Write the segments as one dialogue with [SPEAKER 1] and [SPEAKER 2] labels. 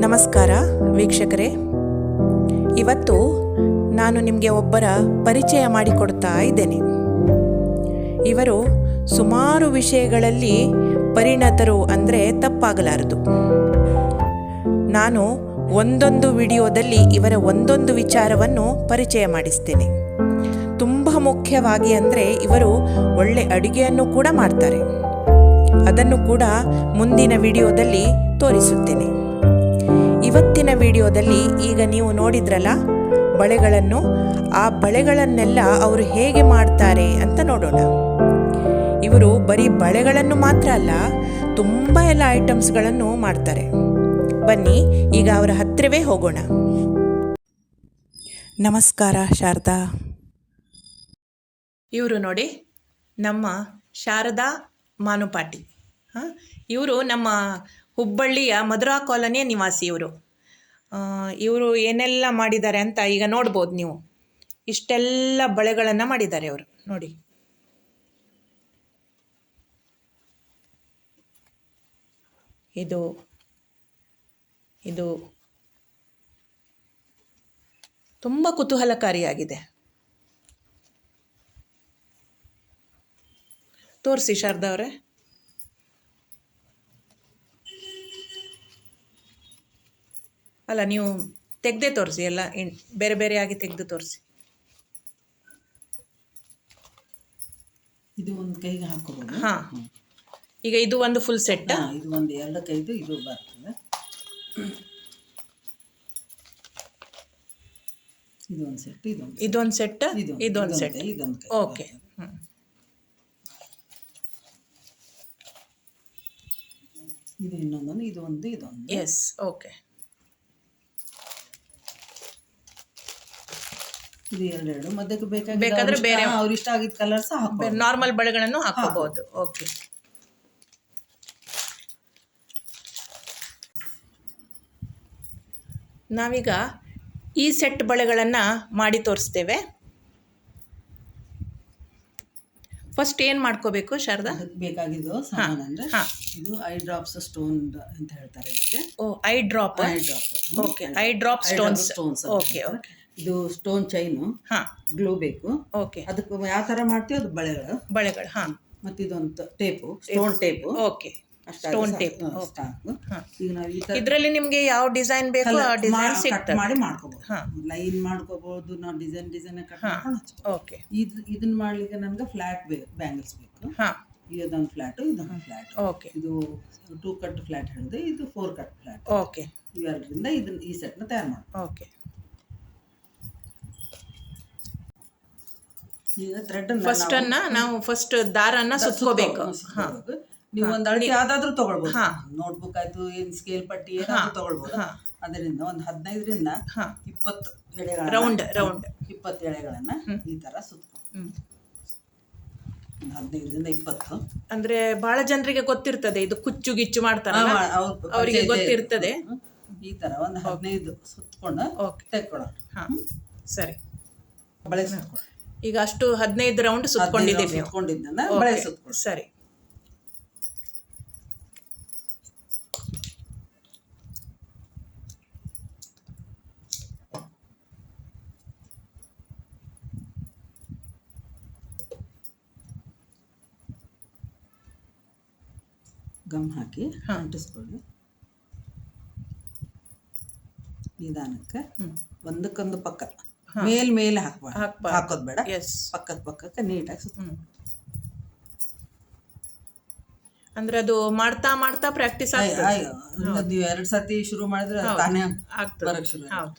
[SPEAKER 1] ನಮಸ್ಕಾರ ವೀಕ್ಷಕರೇ. ಇವತ್ತು ನಾನು ನಿಮಗೆ ಒಬ್ಬರ ಪರಿಚಯ ಮಾಡಿಕೊಡ್ತಾ ಇದ್ದೇನೆ. ಇವರು ಸುಮಾರು ವಿಷಯಗಳಲ್ಲಿ ಪರಿಣತರು ಅಂದರೆ ತಪ್ಪಾಗಲಾರದು. ನಾನು ಒಂದೊಂದು ವಿಡಿಯೋದಲ್ಲಿ ಇವರ ಒಂದೊಂದು ವಿಚಾರವನ್ನು ಪರಿಚಯ ಮಾಡಿಸ್ತೇನೆ. ತುಂಬ ಮುಖ್ಯವಾಗಿ ಅಂದರೆ ಇವರು ಒಳ್ಳೆ ಅಡುಗೆಯನ್ನು ಕೂಡ ಮಾಡ್ತಾರೆ. ಅದನ್ನು ಕೂಡ ಮುಂದಿನ ವಿಡಿಯೋದಲ್ಲಿ ತೋರಿಸುತ್ತೇನೆ. ಇವತ್ತಿನ ವಿಡಿಯೋದಲ್ಲಿ ಈಗ ನೀವು ನೋಡಿದ್ರಲ್ಲ, ಬಳೆಗಳನ್ನು, ಆ ಬಳೆಗಳನ್ನೆಲ್ಲ ಅವರು ಹೇಗೆ ಮಾಡ್ತಾರೆ ಅಂತ ನೋಡೋಣ. ಇವರು ಬರೀ ಬಳೆಗಳನ್ನು ಮಾತ್ರ ಅಲ್ಲ, ತುಂಬ ಎಲ್ಲ ಐಟಮ್ಸ್ಗಳನ್ನು ಮಾಡ್ತಾರೆ. ಬನ್ನಿ, ಈಗ ಅವರ ಹತ್ತಿರವೇ ಹೋಗೋಣ. ನಮಸ್ಕಾರ, ಶಾರದಾ. ಇವರು ನೋಡಿ, ನಮ್ಮ ಶಾರದಾ ಮಾನುಪಾಟಿ. ಇವರು ನಮ್ಮ ಹುಬ್ಬಳ್ಳಿಯ ಮಧುರಾ ಕಾಲೋನಿಯ ನಿವಾಸಿ ಇವರು ಇವರು ಏನೆಲ್ಲ ಮಾಡಿದ್ದಾರೆ ಅಂತ ಈಗ ನೋಡ್ಬೋದು ನೀವು. ಇಷ್ಟೆಲ್ಲ ಬಳೆಗಳನ್ನು ಮಾಡಿದ್ದಾರೆ ಅವರು ನೋಡಿ. ಇದು ಇದು ತುಂಬ ಕುತೂಹಲಕಾರಿಯಾಗಿದೆ. ತೋರಿಸಿ ಶಾರದಾ ಅವರೇ. ಅಲ್ಲ ನೀವು ತೆಗೆದೇ ತೋರಿಸಿ ಎಲ್ಲ ಬೇರೆ ಬೇರೆ ಬೇರೆಯಾಗಿ ತೆಗೆದು ತೋರಿಸಿ.
[SPEAKER 2] ಇದು ಒಂದು ಕೈಗೆ ಹಾಕೋಬಹುದು
[SPEAKER 1] ಹಾಂ. ಈಗ ಇದು ಒಂದು ಫುಲ್ ಸೆಟ್
[SPEAKER 2] ಇದು ಒಂದು ಎರಡು ಕೈದು ಇದು ಬರ್ತದೆ. ಇದೊಂದು ಸೆಟ್ ಇದೊಂದು
[SPEAKER 1] ಇದೊಂದು ಸೆಟ್
[SPEAKER 2] ಇದು
[SPEAKER 1] ಇದೊಂದು ಸೆಟ್
[SPEAKER 2] ಇದೊಂದು
[SPEAKER 1] ಓಕೆ
[SPEAKER 2] ಇದು ಇನ್ನೊಂದೊಂದು ಇದು ಒಂದು ಇದೊಂದು
[SPEAKER 1] ಎಸ್ ಓಕೆ
[SPEAKER 2] ಇದು ಎರಡೆರಡು ಮಧ್ಯಕ್ಕೆ ಬೇಕಾಗಿ
[SPEAKER 1] ಬೇಕಾದ್ರೆ ಬೇರೆ-
[SPEAKER 2] ಅವ್ರ ಇಷ್ಟ ಆಗಿದ್ದ ಕಲರ್ಸ್ ಹಾಕಬಹುದು
[SPEAKER 1] ನಾರ್ಮಲ್ ಬಳೆಗಳನ್ನು ಹಾಕೋಬಹುದು ಓಕೆ ನಾವೀಗ ಈ ಸೆಟ್ ಬಳೆಗಳನ್ನು ಮಾಡಿ ತೋರಿಸ್ತೇವೆ. ಫಸ್ಟ್ ಏನು ಮಾಡ್ಕೋಬೇಕು ಶಾರದಾ?
[SPEAKER 2] ಬೇಕಾಗಿದ್ದು ಸಾಮಾನು ಅಂದ್ರೆ ಇದು ಐ ಡ್ರಾಪ್ಸ್ ಸ್ಟೋನ್ ಅಂತ ಹೇಳ್ತಾರೆ ಇದಕ್ಕೆ.
[SPEAKER 1] ಓ eye drop
[SPEAKER 2] eye drop
[SPEAKER 1] okay eye drop stones
[SPEAKER 2] stones
[SPEAKER 1] okay okay
[SPEAKER 2] ಇದು ಸ್ಟೋನ್ ಚೈನು
[SPEAKER 1] ಹಾಂ.
[SPEAKER 2] ಗ್ಲೂ ಬೇಕು.
[SPEAKER 1] ಓಕೆ
[SPEAKER 2] ಅದಕ್ಕೆ ಯಾವ ತರ ಮಾಡ್ತೀವಿ ಅದು ಬಳೆಗಳು.
[SPEAKER 1] ಬಳೆಗಳು ಹಾ.
[SPEAKER 2] ಮತ್ತೆ ಇದೊಂದು tape stone tape
[SPEAKER 1] okay stone tape
[SPEAKER 2] ಸಾಕು. ಈಗ ನಾವು ಈ
[SPEAKER 1] ಇದರಲ್ಲಿ ನಿಮಗೆ ಯಾವ ಡಿಸೈನ್ ಬೇಕು ಆ ಡಿಸೈನ್
[SPEAKER 2] ಕಟ್
[SPEAKER 1] ಸಿಗ್ತದೆ.
[SPEAKER 2] ಮಾಡಿ ಮಾಡ್ಕೋಬಹುದು
[SPEAKER 1] ಹಾ.
[SPEAKER 2] ಲೈನ್ ಮಾಡ್ಕೋಬಹುದು ನಾವು ಡಿಸೈನ್ ಡಿಸೈನ್ ಕಟ್ ಮಾಡ್ಕೊಂಡು
[SPEAKER 1] ಓಕೆ
[SPEAKER 2] ಇದು ಇದನ್ನ ಮಾಡ್ಲಿಕ್ಕೆ ನಮ್ಗೆ ಫ್ಲಾಟ್ ಬೇಕು ಬ್ಯಾಂಗಲ್ಸ್ ಬೇಕು.
[SPEAKER 1] ಹಾಂ.
[SPEAKER 2] ಇದೊಂದು ಫ್ಲಾಟ್ ಇದೊಂದು ಫ್ಲಾಟ್
[SPEAKER 1] ಓಕೆ
[SPEAKER 2] ಇದು ಟೂ ಕಟ್ ಫ್ಲಾಟ್ ಹೇಳಿದ್ರೆ ಇದು ಫೋರ್ ಕಟ್ ಫ್ಲಾಟ್
[SPEAKER 1] ಓಕೆ
[SPEAKER 2] ಇವೆರಡರಿಂದ ಇದನ್ನ ಈ ಸೆಟ್ನ ತಯಾರು ಮಾಡಿ
[SPEAKER 1] ಓಕೆ
[SPEAKER 2] ಈಗ ಥ್ರೆಡ್
[SPEAKER 1] ಫಸ್ಟ್ ಅನ್ನ ನಾವು ಫಸ್ಟ್ ದಾರನ್ನ ಸುತ್ಕೋಬೇಕು. ಹಾ.
[SPEAKER 2] ನೀವು ಒಂದ್ ಅಳತೆ ಯಾವ್ದಾದ್ರು ತಗೊಳ್ಬಹುದು
[SPEAKER 1] ಹಾ.
[SPEAKER 2] ನೋಟ್ಬುಕ್ ಆಯ್ತು ಏನ್ ಸ್ಕೇಲ್ ಪಟ್ಟಿ ಏನಾದ್ರು
[SPEAKER 1] ತಗೊಳ್ಬಹುದು.
[SPEAKER 2] ಅದರಿಂದ ಒಂದು ಹದಿನೈದರಿಂದ
[SPEAKER 1] ಹಾ.
[SPEAKER 2] ಇಪ್ಪತ್ತು ಎಳೆಗಳ
[SPEAKER 1] ರೌಂಡ್ ರೌಂಡ್.
[SPEAKER 2] ಇಪ್ಪತ್ತು ಎಳೆಗಳನ್ನ ಈ ತರ ಒಂದು ಹದಿನೈದರಿಂದ ಇಪ್ಪತ್ತು.
[SPEAKER 1] ಅಂದ್ರೆ ಬಹಳ ಜನರಿಗೆ ಗೊತ್ತಿರ್ತದೆ ಇದು ಕುಚ್ಚು ಗಿಚ್ಚು
[SPEAKER 2] ಮಾಡ್ತಾರೆ
[SPEAKER 1] ಅವರಿಗೆ ಗೊತ್ತಿರ್ತದೆ.
[SPEAKER 2] ಈ ತರ ಒಂದು ಹದಿನೈದು ಸುತ್ಕೊಂಡು ತೆಕ್ಕೊಳ್ಳೋಣ.
[SPEAKER 1] ಹಾ. ಸರಿ.
[SPEAKER 2] ಬಳೆ ಸುತ್ಕೊಳ್ಳಿ
[SPEAKER 1] ಈಗ ಅಷ್ಟು ಹದಿನೈದು ರೌಂಡ್ ಸುತ್ಕೊಂಡಿದ್ದೀವಿ ನೀವು.
[SPEAKER 2] ಸುತ್ಕೊಂಡಿದ್ದನ್ನ ಬಳೆ
[SPEAKER 1] Okay, ಸರಿ.
[SPEAKER 2] ಗಮ್ ಹಾಕಿ. ಅಂಟಿಸ್ಕೊಳ್ಳಿ. ನಿಧಾನಕ್ಕೆ ಒಂದಕ್ಕೊಂದು ಪಕ್ಕ. ಮೇಲ್ ಮೇಲೆ ಹಾಕ್ಬಾರ್ದು.
[SPEAKER 1] ಹಾಕ್ಬಾರ್ದು.
[SPEAKER 2] ಹಾಕೋದ್ ಬೇಡ.
[SPEAKER 1] ಎಸ್
[SPEAKER 2] ಪಕ್ಕದ ಪಕ್ಕಕ್ಕೆ ನೀಟಾಗಿ ಸುತ್ತ
[SPEAKER 1] ಅಂದ್ರೆ ಅದು ಮಾಡ್ತಾ ಮಾಡ್ತಾ ಪ್ರಾಕ್ಟೀಸ್ ಆಗ್ತದೆ.
[SPEAKER 2] ನೀವು ಎರಡ್ ಸರ್ತಿ ಶುರು ಮಾಡಿದ್ರೆ ಅದು
[SPEAKER 1] ಹೌದು.
[SPEAKER 2] ತಾನೇ
[SPEAKER 1] ಆಗ್ತದೆ.
[SPEAKER 2] ಬರಕ್ ಶುರು
[SPEAKER 1] ಹೌದು.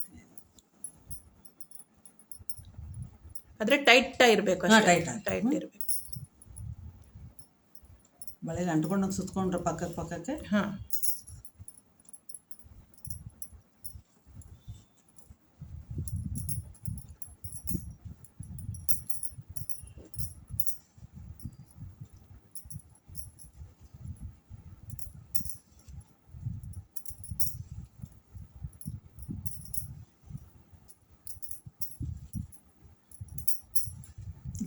[SPEAKER 1] ಆದ್ರೆ ಟೈಟ್ ಇರ್ಬೇಕು
[SPEAKER 2] ಹಾ, tight ಆಗಿ.
[SPEAKER 1] ಟೈಟ್ ಇರಬೇಕು.
[SPEAKER 2] ಬಳೆಗೆ ಅಂಟ್ಕೊಂಡಂಗೆ ಸುತ್ಕೊಂಡ್ರೆ ಪಕ್ಕದ ಪಕ್ಕಕ್ಕೆ
[SPEAKER 1] ಹಾ.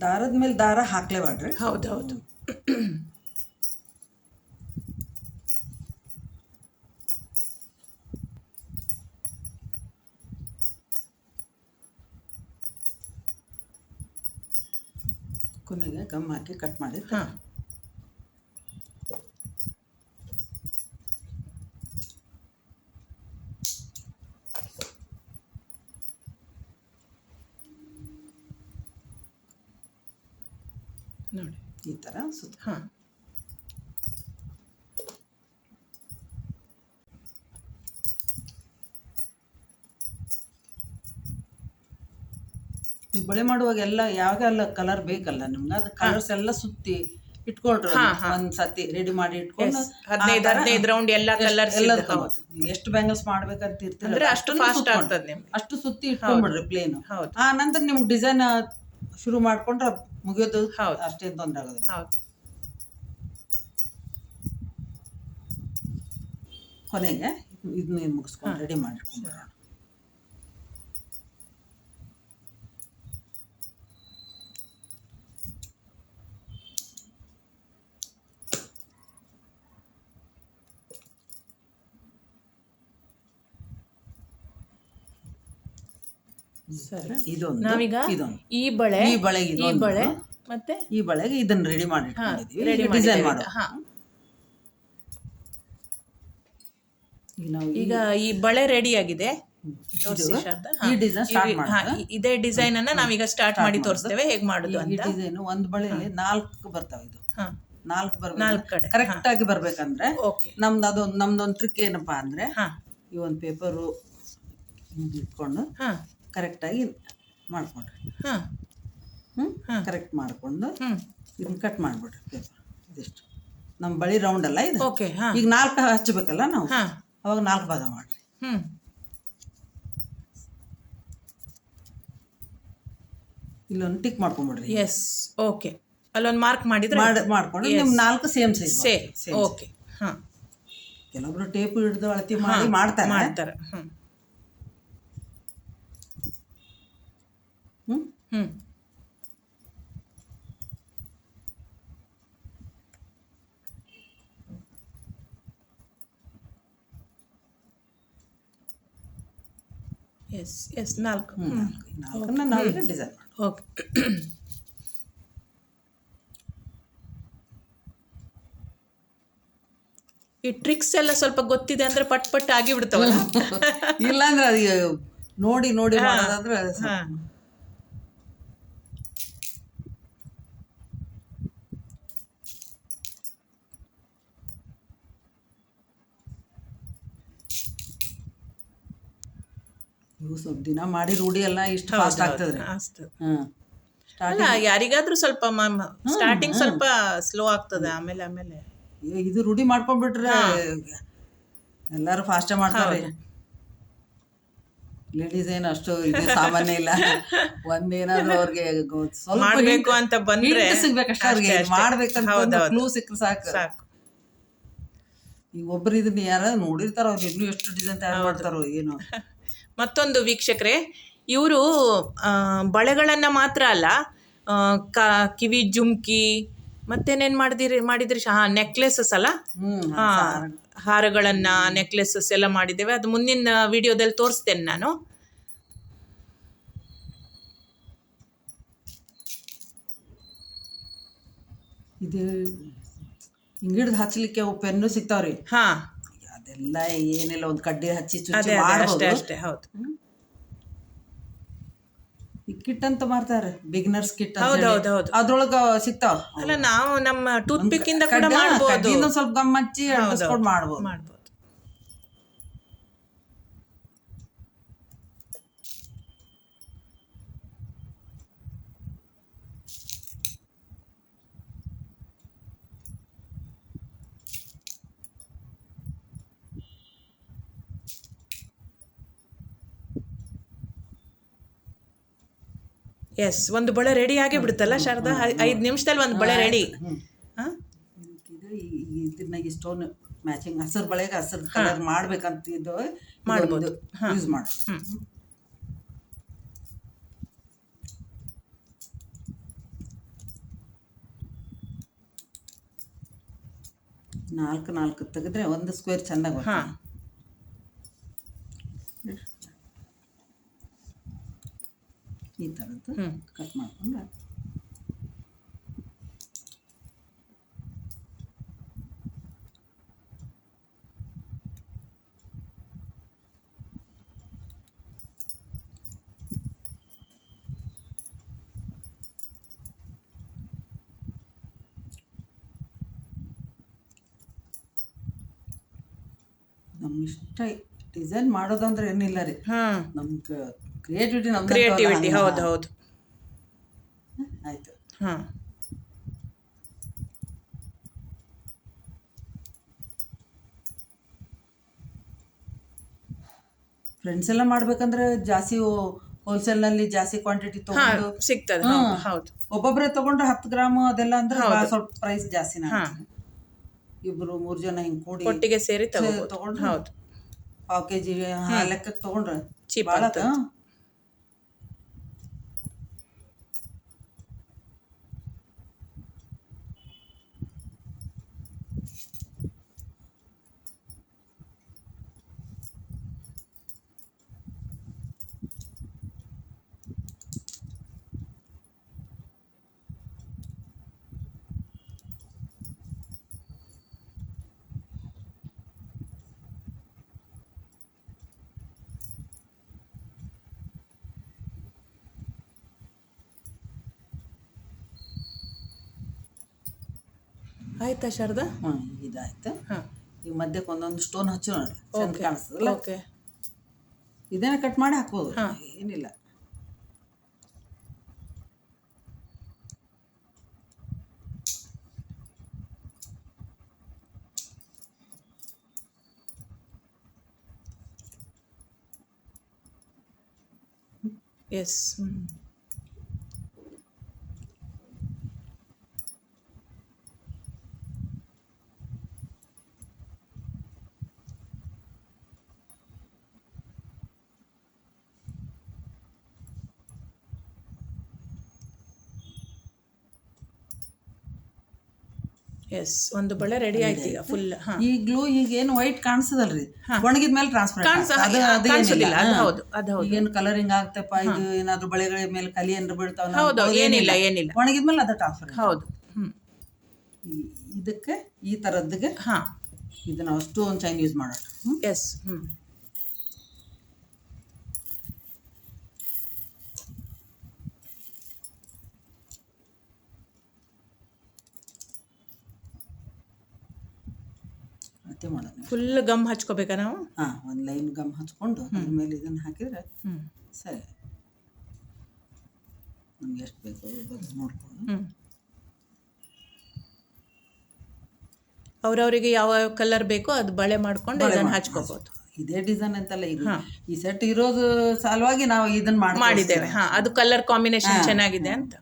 [SPEAKER 2] ದಾರದ ಮೇಲೆ ದಾರ
[SPEAKER 1] ಹೌದು ಹೌದೌದು.
[SPEAKER 2] ಕೊನೆಗೆ ಗಮ್ ಹಾಕಿ ಕಟ್ ಮಾಡಿ
[SPEAKER 1] ಹಾಂ. ನೋಡಿ.
[SPEAKER 2] ಈ ಥರ ಸುತ್ತ
[SPEAKER 1] ಹಾಂ.
[SPEAKER 2] ನೀವು ಬಳೆ ಮಾಡುವಾಗ ಎಲ್ಲ ಯಾವಾಗೆಲ್ಲ ಕಲರ್ ಬೇಕಲ್ಲ ನಿಮ್ಗೆ ಅದು ಕಲರ್ಸ್ ಎಲ್ಲ ಸುತ್ತಿ ಇಟ್ಕೊಳ್ರಿ ಒಂದ್ ಸತಿ ರೆಡಿ ಮಾಡಿ ಇಟ್ಕೊಂಡು
[SPEAKER 1] ಹದಿನೈದು ಹದಿನೈದು ರೌಂಡ್ ಎಲ್ಲ ಕಲರ್ಸ್
[SPEAKER 2] ಎಲ್ಲ ಎಷ್ಟು ಬ್ಯಾಂಗಲ್ಸ್ ಮಾಡ್ಬೇಕಂತ ಇರ್ತೀರ
[SPEAKER 1] ಅಂದ್ರೆ ಅಷ್ಟು ಫಾಸ್ಟ್ ಆಗ್ತದೆ
[SPEAKER 2] ಅಷ್ಟು ಸುತ್ತಿ ಇಟ್ಕೊಂಡ್ಬಿಡ್ರಿ ಪ್ಲೇನ್
[SPEAKER 1] ಹೌದು.
[SPEAKER 2] ಆ ನಂತರ ನಿಮ್ಗೆ ಡಿಸೈನ್ ಶುರು ಮಾಡ್ಕೊಂಡ್ರೆ ಮುಗಿಯೋದು
[SPEAKER 1] ಹೌದು.
[SPEAKER 2] ಅಷ್ಟೇನು ತೊಂದರೆ ಆಗೋದು
[SPEAKER 1] ಹೌದು.
[SPEAKER 2] ಕೊನೆಗೆ ಇದನ್ನ ಮುಗಿಸ್ಕೊಂಡು ರೆಡಿ ಮಾಡಿಟ್ಕೊಂಡ್ಬಿಡೋಣ
[SPEAKER 1] ಸರಿ.
[SPEAKER 2] ಇದೊಂದು
[SPEAKER 1] ನಾವೀಗ
[SPEAKER 2] ಇದೊಂದು.
[SPEAKER 1] ಈ ಬಳೆ
[SPEAKER 2] ಈ ಬಳೆಗೆ
[SPEAKER 1] ಈ
[SPEAKER 2] ಇದೊಂದು.
[SPEAKER 1] ಬಳೆ ಮತ್ತೆ
[SPEAKER 2] ಈ ಬಳೆಗೆ ಇದನ್ನ ರೆಡಿ ಮಾಡಿ
[SPEAKER 1] ರೆಡಿ
[SPEAKER 2] ಡಿಸೈನ್ ಮಾಡು
[SPEAKER 1] ಹಾ.
[SPEAKER 2] ಈಗ ನಾವು
[SPEAKER 1] ಈಗ ಈ ಬಳೆ ರೆಡಿ ಆಗಿದೆ.
[SPEAKER 2] ಇದು-
[SPEAKER 1] ತೋರಿಸಿ ಶಾರದಾ.
[SPEAKER 2] ಈ ಡಿಸೈನ್ ಸ್ಟಾರ್ಟ್ ಮಾಡಿ
[SPEAKER 1] ಹಾ, ಇ- ಇದೇ ಡಿಸೈನ್ ಅನ್ನ ನಾವೀಗ ಸ್ಟಾರ್ಟ್ ಮಾಡಿ ತೋರಿಸ್ತೇವೆ. ಹೇಗ್ ಮಾಡುದು
[SPEAKER 2] ಈ
[SPEAKER 1] ಅಂತ.
[SPEAKER 2] ಡಿಸೈನ್ ಒಂದು ಬಳೆಯಲ್ಲಿ ನಾಲ್ಕು ಬರ್ತಾವೆ ಇದು.
[SPEAKER 1] ಹಾ.
[SPEAKER 2] ನಾಲ್ಕು
[SPEAKER 1] ನಾಲ್ಕು
[SPEAKER 2] ಬರ್ಬೇಕು
[SPEAKER 1] ಕಡೆ
[SPEAKER 2] ಕರೆಕ್ಟ್ ಆಗಿ ಬರ್ಬೇಕಂದ್ರೆ
[SPEAKER 1] ಓಕೆ.
[SPEAKER 2] ನಮ್ದು ಅದೊಂದು ನಮ್ದೊಂದು ಟ್ರಿಕ್ ಏನಪ್ಪಾ ಅಂದ್ರೆ
[SPEAKER 1] ಹಾ.
[SPEAKER 2] ಈ ಒಂದು ಪೇಪರು ಇಟ್ಕೊಂಡು
[SPEAKER 1] ಹಾ.
[SPEAKER 2] ಕರೆಕ್ಟಾಗಿ ಮಾಡಿಕೊಂಡ್ರಿ.
[SPEAKER 1] ಹಾಂ.
[SPEAKER 2] ಹ್ಞೂ ಕರೆಕ್ಟ್ ಮಾಡಿಕೊಂಡು ಇದನ್ನ ಕಟ್ ಮಾಡಿಬಿಡ್ರಿ ಪೇಪರ್ ಇದಿಷ್ಟು. ನಮ್ಮ ಬಳಿ ರೌಂಡ್ ಅಲ್ಲ ಇದು?
[SPEAKER 1] ಓಕೆ ಹಾಂ.
[SPEAKER 2] ಈಗ ನಾಲ್ಕು ಹಚ್ಚಬೇಕಲ್ಲ ನಾವು?
[SPEAKER 1] ಹಾಂ.
[SPEAKER 2] ಅವಾಗ ನಾಲ್ಕು ಭಾಗ ಮಾಡಿರಿ.
[SPEAKER 1] ಹ್ಞೂ
[SPEAKER 2] ಇಲ್ಲೊಂದು ಟಿಕ್ ಮಾಡ್ಕೊಂಬಿಡ್ರಿ
[SPEAKER 1] ಎಸ್ ಓಕೆ ಅಲ್ಲೊಂದು ಮಾರ್ಕ್ ಮಾಡಿದ್ರೆ
[SPEAKER 2] ಮಾಡಿ ಮಾಡ್ಕೊಂಡು ನಿಮ್ಮ ನಾಲ್ಕು ಸೇಮ್ ಸೈಜ್
[SPEAKER 1] ಸೇಮ್ ಓಕೆ ಹಾಂ.
[SPEAKER 2] ಕೆಲವೊಬ್ರು ಟೇಪ್ ಹಿಡಿದು ಅಳತಿ ಮಾಡಿ ಮಾಡ್ತಾರೆ.
[SPEAKER 1] ಮಾಡ್ತಾರೆ.
[SPEAKER 2] ಹ್ಞೂ
[SPEAKER 1] ಹ್ಮ್ ಎಸ್ ಎಸ್ ನಾಲ್ಕು ಹ್ಮ್
[SPEAKER 2] ನಾಲ್ಕನ್ನ ನಾವೀಗ ಡಿಸೈನ್ ಮಾಡಿ
[SPEAKER 1] ಓಕೆ ಈ ಟ್ರಿಕ್ಸ್ ಎಲ್ಲ ಸ್ವಲ್ಪ ಗೊತ್ತಿದೆ ಅಂದ್ರೆ ಪಟ್ ಪಟ್ ಆಗಿ ಬಿಡ್ತಾವಲ್ಲ?
[SPEAKER 2] ಇಲ್ಲಾಂದ್ರೆ ಅದು ನೋಡಿ ನೋಡಿ ಮಾಡೋದಾದ್ರೆ ಇವು ಸ್ವಲ್ಪ ದಿನ ಮಾಡಿ ರೂಢಿ ಎಲ್ಲ ಇಷ್ಟು ಫಾಸ್ಟ್ ಆಗ್ತದ್ರಿ
[SPEAKER 1] ಅಷ್ಟು. ಅಲ್ಲ ಯಾರಿಗಾದ್ರೂ ಸ್ವಲ್ಪ ಸ್ಟಾರ್ಟಿಂಗ್ ಸ್ವಲ್ಪ ಸ್ಲೋ ಆಗ್ತದೆ ಆಮೇಲೆ ಆಮೇಲೆ.
[SPEAKER 2] ಇದು ರೂಢಿ ಮಾಡ್ಕೊಂಡ್ಬಿಟ್ರೆ ಎಲ್ಲರೂ ಫಾಸ್ಟೇ ಮಾಡ್ತಾರೆ. ಲೇಡೀಸ್ ಏನು ಅಷ್ಟು ಇದು ಸಾಮಾನ್ಯ ಇಲ್ಲ. ಒಂದೇನಾದ್ರೂ ಅವ್ರಿಗೆ
[SPEAKER 1] ಮಾಡ್ಬೇಕು ಅಂತ ಬಂದ್ರೆ
[SPEAKER 2] ಸಿಗ್ಬೇಕಷ್ಟೇ ಅವ್ರಿಗೆ. ಮಾಡ್ಬೇಕಂತ. ಕ್ಲೂ ಸಿಕ್ಕರೆ ಸಾಕು.
[SPEAKER 1] ಸಾಕು.
[SPEAKER 2] ಈಗ ಒಬ್ರು ಇದನ್ನ ಯಾರು ನೋಡಿರ್ತಾರ ಅವ್ರು ಇನ್ನೂ ಎಷ್ಟು ಡಿಸೈನ್ ತಯಾರು ಮಾಡ್ತಾರೋ ಏನು.
[SPEAKER 1] ಮತ್ತೊಂದು ವೀಕ್ಷಕರೇ ಇವರು ಬಳೆಗಳನ್ನು ಮಾತ್ರ ಅಲ್ಲ ಕ ಕಿವಿ ಜುಮ್ಕಿ ಮತ್ತೇನೇನು ಮಾಡಿದಿರಿ ಮಾಡಿದ್ರಿ ಹಾಂ ನೆಕ್ಲೆಸಸ್ ಅಲ್ಲ? ಹಾ, ಹಾರಗಳನ್ನ ನೆಕ್ಲೆಸಸ್ ಎಲ್ಲ ಮಾಡಿದ್ದೇವೆ. ಅದು ಮುಂದಿನ ವಿಡಿಯೋದಲ್ಲಿ ತೋರಿಸ್ತೇನೆ ನಾನು.
[SPEAKER 2] ಇದು ಹಿಂಗಿಡ್ದು ಹಚ್ಚಲಿಕ್ಕೆ ಅವು ಪೆನ್ನು ಸಿಗ್ತಾವ್ರಿ.
[SPEAKER 1] ಹಾ.
[SPEAKER 2] ಅದೆಲ್ಲ ಏನೆಲ್ಲ ಒಂದು ಕಡ್ಡಿ ಹಚ್ಚಿ ಚುಚ್ಚಿ
[SPEAKER 1] ಅದೇ ಅಷ್ಟೇ ಅಷ್ಟೇ ಹೌದು.
[SPEAKER 2] ಈ ಕಿಟ್ ಅಂತ ಮಾಡ್ತಾರೆ ಬಿಗ್ನರ್ಸ್ ಕಿಟ್
[SPEAKER 1] ಹೌದು ಹೌದು ಹೌದು.
[SPEAKER 2] ಅದ್ರೊಳಗ ಸಿಗ್ತಾವ?
[SPEAKER 1] ಅಲ್ಲ ನಾವು ನಮ್ಮ ಟೂತ್ ಪಿಕ್ ಇಂದ ಕೂಡ ಮಾಡ್ಬೋದು.
[SPEAKER 2] ಸ್ವಲ್ಪ ಗಮ್ ಹಚ್ಚಿ ಮಾಡ್ಬೋದು.
[SPEAKER 1] ಮಾಡ್ಬೋದು. ಎಸ್ ಒಂದು ಬಳೆ ರೆಡಿ ಆಗೇ ಬಿಡುತ್ತಲ್ಲ ಶಾರದಾ? ಐದು ನಿಮಿಷದಲ್ಲಿ ಒಂದು ಬಳೆ ರೆಡಿ. ಹಾ?
[SPEAKER 2] ಇದನ್ನ ಸ್ಟೋನ್ ಮ್ಯಾಚಿಂಗ್ ಹಸಿರು ಬಳೆಗೆ ಹಸಿರು ಕಲರ್ ಮಾಡ್ಬೇಕಂತಿದ್ದು
[SPEAKER 1] ಮಾಡ್ಬೋದು.
[SPEAKER 2] ಯೂಸ್ ಮಾಡ. ನಾಲ್ಕು ನಾಲ್ಕು ತೆಗೆದ್ರೆ ಒಂದು ಸ್ಕ್ವೇರ್ ಚೆನ್ನಾಗಿ
[SPEAKER 1] ಹಾ.
[SPEAKER 2] ಈ ಥರದ್ದು ಕಟ್ ಮಾಡ್ಕೊಂಡು ನಮ್ಗೆ ಇಷ್ಟ ಡಿಸೈನ್ ಮಾಡೋದಂದ್ರೆ ಏನಿಲ್ಲ ರೀ. ನಮ್ಗೆ ಕ್ರಿಯೇಟಿವಿಟಿ ನಮ್ದು
[SPEAKER 1] ಕ್ರಿಯೇಟಿವಿಟಿ ಹೌದು ಹೌದು.
[SPEAKER 2] ಆಯ್ತು.
[SPEAKER 1] ಹಾಂ.
[SPEAKER 2] ಫ್ರೆಂಡ್ಸ್ ಎಲ್ಲ ಮಾಡ್ಬೇಕಂದ್ರೆ ಜಾಸ್ತಿ ಹೋಲ್ಸೇಲ್ನಲ್ಲಿ ಜಾಸ್ತಿ ಕ್ವಾಂಟಿಟಿ ತಗೊಂಡು
[SPEAKER 1] ಸಿಗ್ತದೆ ಹೌದು
[SPEAKER 2] ಒಬ್ಬೊಬ್ಬರೇ ತಗೊಂಡ್ರೆ ಹತ್ತು ಗ್ರಾಮ್ ಅದೆಲ್ಲ ಅಂದ್ರೆ ಸ್ವಲ್ಪ ಪ್ರೈಸ್ ಜಾಸ್ತಿನ. ಇಬ್ರು ಮೂರ್ ಜನ ಹಿಂಗ್ ಕೂಡಿ
[SPEAKER 1] ಒಟ್ಟಿಗೆ ಸೇರಿ
[SPEAKER 2] ತಗೊಂಡ್ರೆ
[SPEAKER 1] ಹೌದು.
[SPEAKER 2] ಪಾವ್ ಕೆಜಿ ಲೆಕ್ಕಕ್ಕೆ ತಗೊಂಡ್ರೆ
[SPEAKER 1] Cheap ಆಯ್ತಾ ಶಾರದಾ?
[SPEAKER 2] ಹ್ಞೂ ಇದಾಯ್ತು.
[SPEAKER 1] ಹಾಂ.
[SPEAKER 2] ಈಗ ಮಧ್ಯಕ್ಕೆ ಒಂದೊಂದು ಸ್ಟೋನ್ ಹಚ್ಚು ನೋಡ್ರಿ ಚಂದ ಕಾಣಿಸ್ತದಲ್ಲ?
[SPEAKER 1] ಓಕೆ
[SPEAKER 2] ಇದೇನ ಕಟ್ ಮಾಡಿ ಹಾಕ್ಬೋದು. ಏನಿಲ್ಲ.
[SPEAKER 1] ಎಸ್ ಎಸ್ ಒಂದು ಬಳೆ ರೆಡಿ ಆಯ್ತು? ಈಗ ಫುಲ್ ಹಾಂ.
[SPEAKER 2] ಈ ಗ್ಲೂ ಈಗ ಏನು ವೈಟ್ ಕಾಣಿಸದಲ್ರಿ? ಒಣಗಿದ ಮೇಲೆ
[SPEAKER 1] ಅದು ಹೌದು ಅದು ಹೌದು.
[SPEAKER 2] ಏನು ಕಲರಿಂಗ್ ಆಗ್ತಪ್ಪ ಇದು ಏನಾದ್ರು ಬಳೆಗಳ ಮೇಲೆ ಕಲಿ ಏನಾದ್ರು ಬೀಳ್ತಾವ
[SPEAKER 1] ಹೌದು ಏನಿಲ್ಲ. ಏನಿಲ್ಲ
[SPEAKER 2] ಒಣಗಿದ ಮೇಲೆ ಅದು ಟ್ರಾನ್ಸ್ಫರ್
[SPEAKER 1] ಹೌದು.
[SPEAKER 2] ಇದಕ್ಕೆ ಈ ಥರದ್ದಿಗೆ
[SPEAKER 1] ಹಾ.
[SPEAKER 2] ಇದನ್ನ ಅಷ್ಟು ಒಂದು ಚೈನ್ ಯೂಸ್ ಮಾಡೋಣ.
[SPEAKER 1] ಎಸ್ ಹ್ಞೂ
[SPEAKER 2] ಮತ್ತೆ ಮಾಡೋಣ.
[SPEAKER 1] ಫುಲ್ ಗಮ್ ಹಚ್ಕೋಬೇಕಾ ನಾವು?
[SPEAKER 2] ಹಾಂ ಒಂದು ಲೈನ್ ಗಮ್ ಹಚ್ಕೊಂಡು ಅದ್ರ ಮೇಲೆ ಇದನ್ನು ಹಾಕಿದ್ರೆ ಸರಿ. ನಮ್ಗೆ ಎಷ್ಟು ಬೇಕು ಬಂದು ನೋಡ್ಕೊಂಡು
[SPEAKER 1] ಅವ್ರವರಿಗೆ ಯಾವ ಕಲರ್ ಬೇಕೋ ಅದು ಬಳೆ ಮಾಡ್ಕೊಂಡು ಇದನ್ನು ಹಚ್ಕೋಬೋದು.
[SPEAKER 2] ಇದೇ ಡಿಸೈನ್ ಅಂತಲ್ಲ ಇದು. ಈ ಸೆಟ್ ಇರೋದು ಸಲುವಾಗಿ ನಾವು ಇದನ್ನ ಮಾಡಿ
[SPEAKER 1] ಮಾಡಿದ್ದೇವೆ. ಹಾಂ ಅದು ಕಲರ್ ಕಾಂಬಿನೇಷನ್ ಚೆನ್ನಾಗಿದೆ ಅಂತ.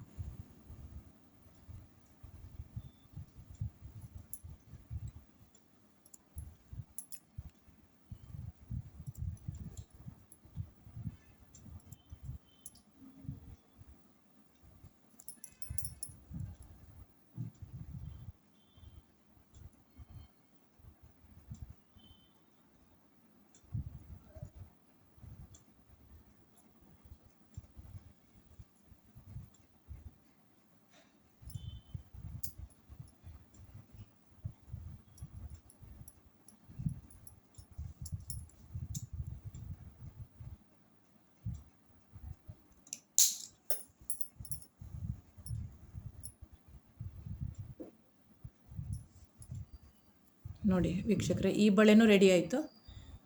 [SPEAKER 1] ನೋಡಿ ವೀಕ್ಷಕರೇ ಈ ಬಳೆನೂ ರೆಡಿ ಆಯಿತು.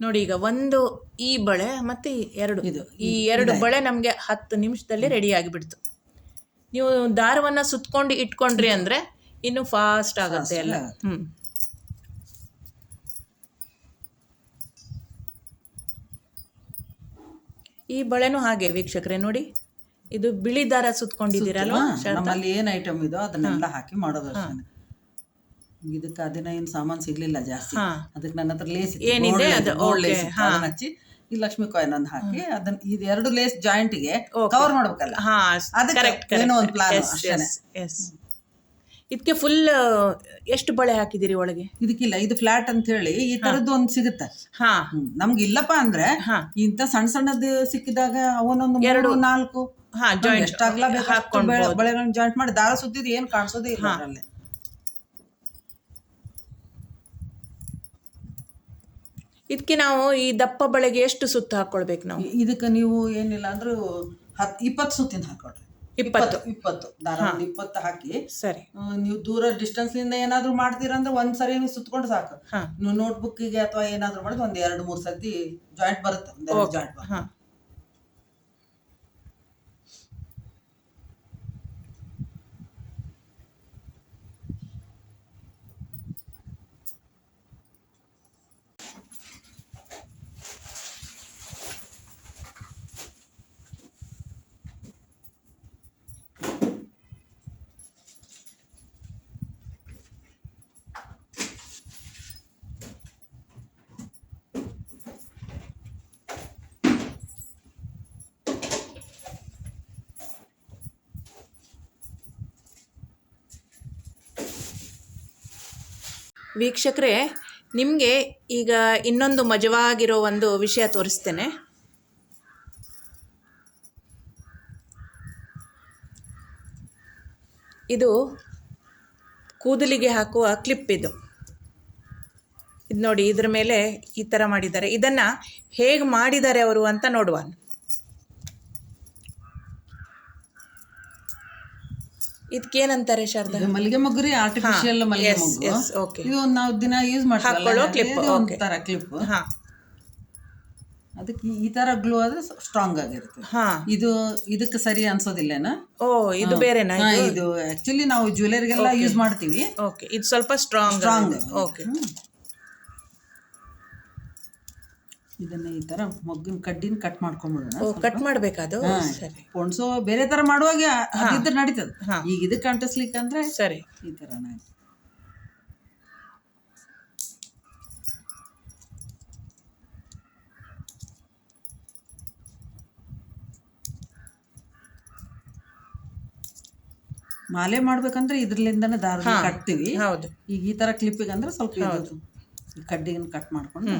[SPEAKER 1] ನೋಡಿ ಈಗ ಒಂದು ಈ ಬಳೆ ಮತ್ತು ಎರಡು.
[SPEAKER 2] ಇದು,
[SPEAKER 1] ಈ ಎರಡು ಬಳೆ ನಮಗೆ ಹತ್ತು ನಿಮಿಷದಲ್ಲಿ ರೆಡಿ ಆಗಿಬಿಡ್ತು. ನೀವು ದಾರವನ್ನು ಸುತ್ಕೊಂಡು ಇಟ್ಕೊಂಡ್ರಿ ಅಂದರೆ ಇನ್ನು ಫಾಸ್ಟ್ ಆಗುತ್ತೆ ಎಲ್ಲ. ಹ್ಞೂ ಈ ಬಳೆನೂ ಹಾಗೆ ವೀಕ್ಷಕರೇ ನೋಡಿ. ಇದು ಬಿಳಿ ದಾರ ಸುತ್ಕೊಂಡಿದ್ದೀರಲ್ವಾ
[SPEAKER 2] ನಮ್ಮಲ್ಲಿ ಏನು ಐಟಮ್ ಇದೋ ಅದನ್ನೆಲ್ಲ ಹಾಕಿ ಮಾಡೋದು ಇದಕ್ಕೆ ಅದನ್ನ ಏನು ಸಾಮಾನು ಸಿಗ್ಲಿಲ್ಲ ಜಾಸ್ತಿ.
[SPEAKER 1] ಹಾ.
[SPEAKER 2] ಅದಕ್ಕೆ ನನ್ನ ಹತ್ರ ಲೇಸ್
[SPEAKER 1] ಏನಿದೆ ಅದು, okay, ಹಾ.
[SPEAKER 2] ಹಚ್ಚಿ ಈ ಲಕ್ಷ್ಮಿ ಕಾಯಿನ್ ಒಂದು ಹಾಕಿ ಅದನ್ನ ಇದು ಎರಡು ಲೇಸ್ ಜಾಯಿಂಟ್ಗೆ ಕವರ್ ಮಾಡ್ಬೇಕಲ್ಲ.
[SPEAKER 1] ಹಾ
[SPEAKER 2] ಅದಕ್ಕೆ
[SPEAKER 1] ಕರೆಕ್ಟ್
[SPEAKER 2] ಏನೋ ಒಂದು ಪ್ಲಾನ್
[SPEAKER 1] ಎಸ್
[SPEAKER 2] ಅಷ್ಟೇನೆ.
[SPEAKER 1] ಎಸ್ ಎಸ್ ಇದಕ್ಕೆ ಫುಲ್ ಎಷ್ಟು ಬಳೆ ಹಾಕಿದಿರಿ ಒಳಗೆ?
[SPEAKER 2] ಇದಕ್ಕಿಲ್ಲ ಇದು ಫ್ಲಾಟ್ ಅಂತ ಹೇಳಿ ಈ ತರದ್ದು ಒಂದು ಸಿಗುತ್ತೆ.
[SPEAKER 1] ಹಾ.
[SPEAKER 2] ಹ್ಮ್. ನಮ್ಗೆ ಇಲ್ಲಪ್ಪ ಅಂದ್ರೆ
[SPEAKER 1] ಹಾ.
[SPEAKER 2] ಇಂಥ ಸಣ್ಣ ಸಣ್ಣದು ಸಿಕ್ಕಿದಾಗ ಅವನೊಂದು ಎರಡು. ನಾಲ್ಕು.
[SPEAKER 1] ಹಾ, ಜಾಯಿಂಟ್
[SPEAKER 2] ಎಷ್ಟಾಗ್ಲ ಬೇಕು ಬಳೆಗಳನ್ನ ಜಾಯಿಂಟ್ ಮಾಡಿ ದಾರ ಸುತ್ತಿದ್ ಏನ್ ಕಾಣಿಸೋದೇ ಇಲ್ಲ ಅದರಲ್ಲಿ.
[SPEAKER 1] ಇದಕ್ಕೆ ನಾವು ಈ ದಪ್ಪ ಬಳೆಗೆ ಎಷ್ಟು ಸುತ್ತು ಹಾಕೊಳ್ಬೇಕು ನಾವು?
[SPEAKER 2] ಇದಕ್ಕೆ ನೀವು ಏನಿಲ್ಲ ಅಂದ್ರೂ ಹತ್ ಇಪ್ಪತ್ತು ಸುತ್ತಿನ ಹಾಕೊಳ್ರಿ.
[SPEAKER 1] ಇಪ್ಪತ್ತು.
[SPEAKER 2] ಇಪ್ಪತ್ತು ದಾರ ಇಪ್ಪತ್ತು ಹಾಕಿ.
[SPEAKER 1] ಸರಿ.
[SPEAKER 2] ನೀವು ದೂರ ಡಿಸ್ಟೆನ್ಸ್ನಿಂದ ಏನಾದ್ರು ಮಾಡ್ತೀರಂದ್ರೆ ಒಂದ್ ಸರಿ ನೀವು ಸುತ್ಕೊಂಡು ಸಾಕು. ನೀವು ನೋಟ್ಬುಕ್ಕಿಗೆ ಅಥವಾ ಏನಾದ್ರು ಮಾಡಿದ್ರೆ ಒಂದ್ ಎರಡು ಮೂರ್ ಸರ್ತಿ ಜಾಯಿಂಟ್ ಬರುತ್ತೆ ಜಾಯಿಂಟ್
[SPEAKER 1] ವೀಕ್ಷಕರೇ, ನಿಮಗೆ ಈಗ ಇನ್ನೊಂದು ಮಜವಾಗಿರೋ ಒಂದು ವಿಷಯ ತೋರಿಸ್ತೇನೆ. ಇದು ಕೂದಲಿಗೆ ಹಾಕುವ ಕ್ಲಿಪ್ ಇದು. ಇದು ನೋಡಿ ಇದ್ರ ಮೇಲೆ ಈ ಥರ ಮಾಡಿದ್ದಾರೆ. ಇದನ್ನು ಹೇಗೆ ಮಾಡಿದ್ದಾರೆ ಅವರು ಅಂತ ನೋಡುವ. ಇದಕ್ಕೇನಂತಾರೆ ಶಾರದಾ?
[SPEAKER 2] ಮಲ್ಲಿಗೆ ಮೊಗ್ಗು ರೀ ಆರ್ಟಿಫಿಷಿಯಲ್ ಮಲ್ಲಿಗೆ ಮೊಗ್ಗು. ಇದು ನಾವು ದಿನ ಯೂಸ್
[SPEAKER 1] ಹಾಕೊಳ್ಳೋ ಕ್ಲಿಪ್.
[SPEAKER 2] ಒಂಥರ ಕ್ಲಿಪ್
[SPEAKER 1] ಹಾ.
[SPEAKER 2] ಅದಕ್ಕೆ ಈ- ತರ ಗ್ಲೂ ಆದ್ರೆ ಸ್ಟ್ರಾಂಗ್ ಆಗಿರುತ್ತೆ.
[SPEAKER 1] ಹಾಂ.
[SPEAKER 2] ಇದು ಇದಕ್ಕೆ ಸರಿ ಅನ್ಸೋದಿಲ್ಲೇನಾ?
[SPEAKER 1] ಓ ಇದು ಬೇರೆನಾ
[SPEAKER 2] ಇದು? ಆಕ್ಚುಲಿ ನಾವು ಜ್ಯುವೆಲರಿಗೆಲ್ಲ ಯೂಸ್ ಮಾಡ್ತೀವಿ.
[SPEAKER 1] ಓಕೆ ಇದು ಸ್ವಲ್ಪ ಸ್ಟ್ರಾಂಗ್
[SPEAKER 2] ಸ್ಟ್ರಾಂಗ್
[SPEAKER 1] ಓಕೆ
[SPEAKER 2] ಇದನ್ನ ಈ ತರ ಮೊಗ್ಗಿನ ಕಡ್ಡಿನ ಕಟ್ ಮಾಡ್ಕೊಂಡ್ಬಿಡೋಣ
[SPEAKER 1] ಕಟ್ ಮಾಡಬೇಕಾದು?
[SPEAKER 2] ಹಾ.
[SPEAKER 1] ಸರಿ.
[SPEAKER 2] ಪೊಣ್ಸೋ ಬೇರೆ ತರ ಮಾಡುವಾಗ ಅದಿದ್ರೆ ನಡೀತದ. ಈಗ ಇದಕ್ಕೆ ಅಂಟಿಸ್ಲಿಕ್ಕೆ ಅಂದ್ರೆ
[SPEAKER 1] ಸರಿ.
[SPEAKER 2] ಈ ತರ ಮಾಲೆ ಮಾಡ್ಬೇಕಂದ್ರೆ ಇದ್ರಲಿಂದನೇ ದಾರ ಕಟ್ತೀವಿ.
[SPEAKER 1] ಹೌದು.
[SPEAKER 2] ಈಗ ಈ ತರ ಕ್ಲಿಪ್ಪಿಗೆ ಅಂದ್ರೆ ಸ್ವಲ್ಪ ಕಡ್ಡಿನ ಕಟ್ ಮಾಡ್ಕೊಂಡು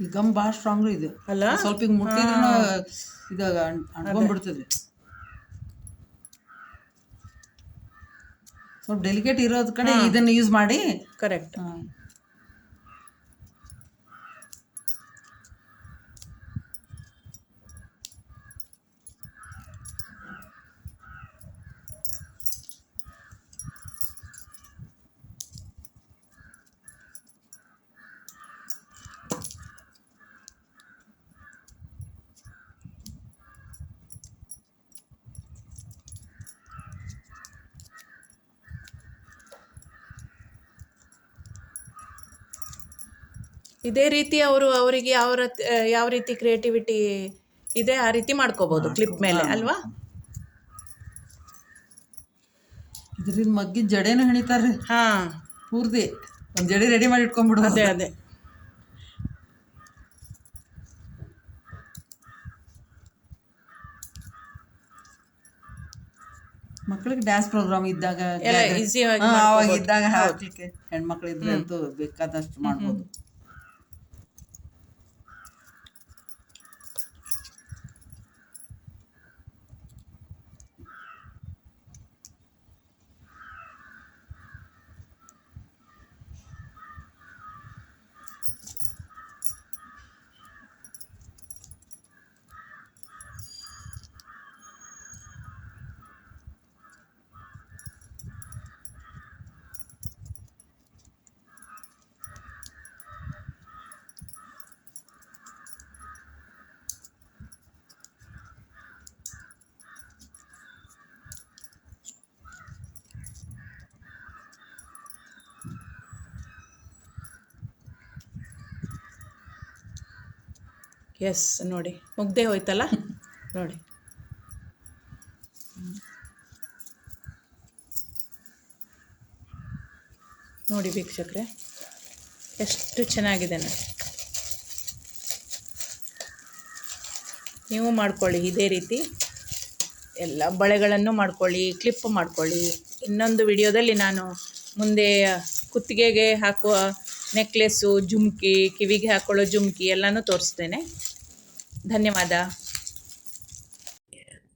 [SPEAKER 2] ಈ ಗಮ್ ಭಾಳ ಸ್ಟ್ರಾಂಗ್ ಇದೆ.
[SPEAKER 1] ಅಲ್ಲ?
[SPEAKER 2] ಸ್ವಲ್ಪ ಈಗ ಮುಟ್ಟಿದ್ರೂ ಇದು ಅಂಟ್ಕೊಂಡ್ಬಿಡ್ತದೆ ಸ್ವಲ್ಪ ಡೆಲಿಕೇಟ್ ಇರೋದ್ ಕಡೆ ಇದನ್ನ ಯೂಸ್ ಮಾಡಿ.
[SPEAKER 1] ಕರೆಕ್ಟ್ ಇದೇ ರೀತಿ ಅವರು ಅವರಿಗೆ ಅವರ ಯಾವ ರೀತಿ ಕ್ರಿಯೇಟಿವಿಟಿ ಇದೆ ಆ ರೀತಿ ಮಾಡ್ಕೋಬಹುದು ಕ್ಲಿಪ್ ಮೇಲೆ ಅಲ್ವಾ?
[SPEAKER 2] ಇದ್ರಿಂದ ಮಗ್ಗಿ ಜಡೆನೂ ಹೆಣಿತಾರೆ.
[SPEAKER 1] ಹಾ.
[SPEAKER 2] ಪೂರ್ತಿ ಒಂದು ಜಡೆ ರೆಡಿ ಮಾಡಿ ಇಟ್ಕೊಂಡ್ಬಿಡು
[SPEAKER 1] ಅದೇ ಅದೇ.
[SPEAKER 2] ಮಕ್ಕಳಿಗೆ ಡ್ಯಾನ್ಸ್ ಪ್ರೋಗ್ರಾಮ್ ಇದ್ದಾಗ
[SPEAKER 1] ಎಲ್ಲ ಈಸಿಯಾಗಿ
[SPEAKER 2] ಅವಾಗ ಇದ್ದಾಗ ಹಾಕ್ಲಿಕ್ಕೆ ಹೆಣ್ಮಕ್ಳು ಇದ್ರೆ ಅಂತೂ ಬೇಕಾದಷ್ಟು ಮಾಡ್ಬೋದು
[SPEAKER 1] ಎಸ್ ನೋಡಿ. ಮುಗ್ದೇ ಹೋಯ್ತಲ್ಲ? ನೋಡಿ. ನೋಡಿ ವೀಕ್ಷಕರೇ, ಎಷ್ಟು ಚೆನ್ನಾಗಿದೆ ನೀವು ಮಾಡ್ಕೊಳ್ಳಿ ಇದೇ ರೀತಿ. ಎಲ್ಲ ಬಳೆಗಳನ್ನು ಮಾಡ್ಕೊಳ್ಳಿ, ಕ್ಲಿಪ್ ಮಾಡ್ಕೊಳ್ಳಿ. ಇನ್ನೊಂದು ವಿಡಿಯೋದಲ್ಲಿ ನಾನು ಮುಂದೆ ಕುತ್ತಿಗೆಗೆ ಹಾಕುವ ನೆಕ್ಲೆಸ್ಸು ಜುಮ್ಕಿ, ಕಿವಿಗೆ ಹಾಕೊಳ್ಳೋ ಜುಮ್ಕಿ ಎಲ್ಲನೂ ತೋರಿಸ್ತೇನೆ. ಧನ್ಯವಾದ.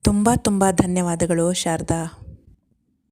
[SPEAKER 1] ತುಂಬ ತುಂಬ ಧನ್ಯವಾದಗಳು ಶಾರದಾ.